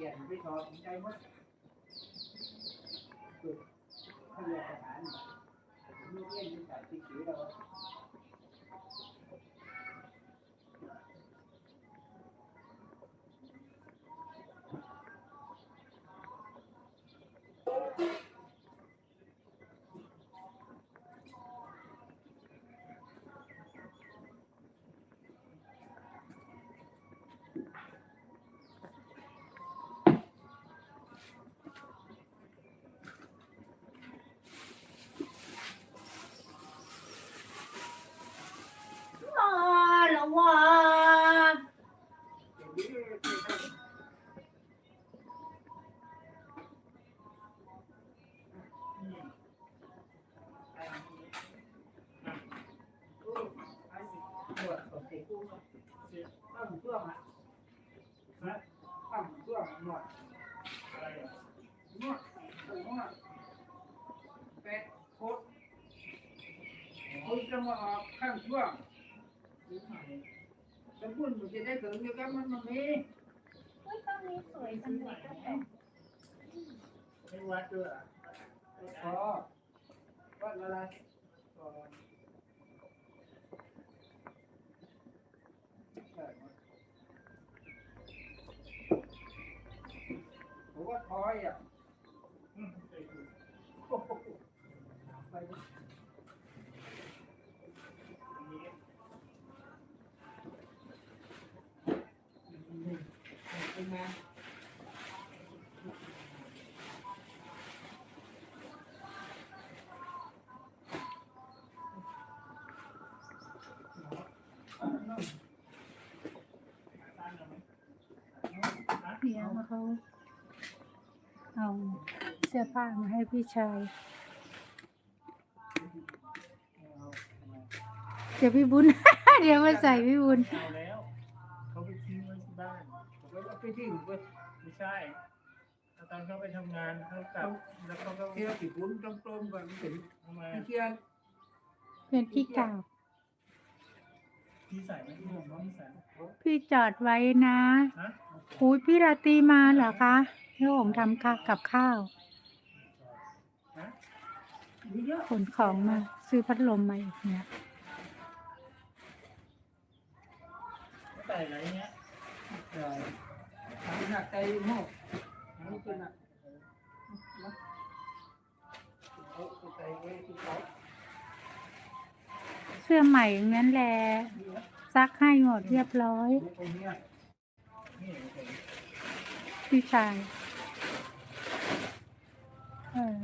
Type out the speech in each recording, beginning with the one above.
ลี่ยนไปสอบใจมดคือเขาเรียนทหารลูกเล่นที่สายที่สีเรามา แปะโคตรคุณจะมาออกข้างช่วงจะพูดมันจะได้ถึงอยู่กับมันมันมีเฮ้ยต้นนี้สวยจังเลยก็แต่ไม่วัดด้วยอะอ๋อวัดอะไรอ๋อใช่ไห เป็นไงเดี๋ยวเขาเอาเสื้อผ้ามาให้พี่ชายเดี๋ยวพี่บุญ เดี๋ยวมาใส่พี่บุญ เอาแล้วเขาไปทิ้งไว้ที่บ้าน ผมก็ ไปที่ผมไปไม่ใช่แล้วตอนเขาไปทำงานเขากลับแล้วเขาก็เที่ยวที่บุญต้องต้มกันถึงทำไมเที่ยวเป็นที่กล่าวพี่ใส่ไหมพี่ผมว่าพี่ใส่ไหมพี่จอดไว้นะฮะคุยพี่ราตรีมาเหรอคะที่ผมทำข้าวกับข้าวฮะมีเยอะขนของมา ซื้อพัดลมมาอีกเนี่ยเขาใส่อะไรเงี้ย หนักใจม้อนี่เป็นหนักนะเสื้อใหม่งั้นแหละซักให้หมดเรียบร้อยพี่ชายเออ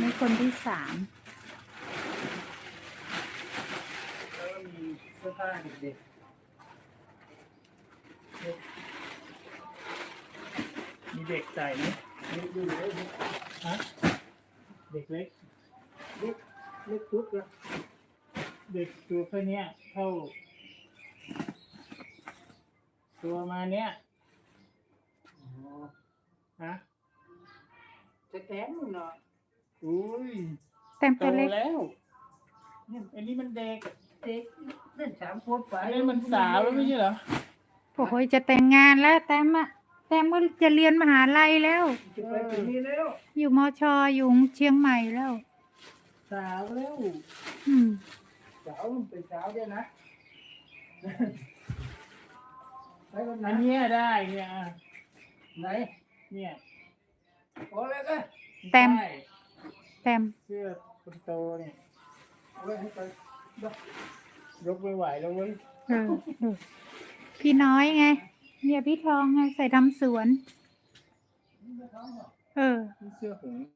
นี่คนที่สาม แล้วก็มีเสื้อ ผ้าเด็กๆมีเด็กใส่ไหมมีดูเลยฮะเด็กเล็กเล็กเล็กชุดละเด็กตัวแค่เนี้ยเท่า ตัวมาเนี้ยอ๋อฮะจะแต้มเนาะอุ้ยเต็มโตตัวเล็กแล้วเนี่ยอันนี้มันเด็กเด็ก เล่นสามคนไปอันนี้มันสาวแล้วไม่ใช่เหรอโอ้โหจะแต่งงานแล้วแต้มอะแต้มก็จะเรียนมหาลัยแล้ว จะไปถึงนี้แล้ว อยู่มอชออยู่เชียงใหม่แล้ว สาวแล้วอืมสาวมันเป็นสาวด้วยนะไปวันอันั้นนเนี้ยได้เนี่ยอะไหนเนี่ยโอ้แล้วก็แต้มได้แต้มเสื้อคนโตเนี่ยเอาไว้ให้ไป ยกไม่ไหวแล้วเว้ยเออพี่น้อยไงเนี่ยพี่ทองไงใส่ทำสวน เออ นี่เสื้อหงส์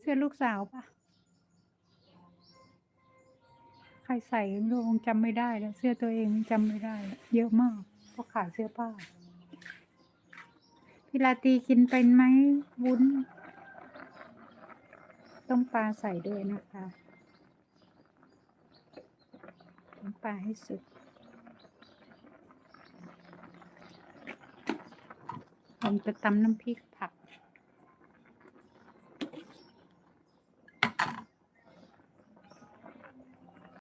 เสื้อลูกสาวปะใครใส่ลูกคงจำไม่ได้แล้ว เสื้อตัวเองจำไม่ได้ เยอะมากเพราะขาดเสื้อผ้าพี่ลาตรีกินเป็นไหมวุ้น ต้องปลาใส่ด้วยนะคะต้องปลาให้สุดผมจะตำน้ำพริก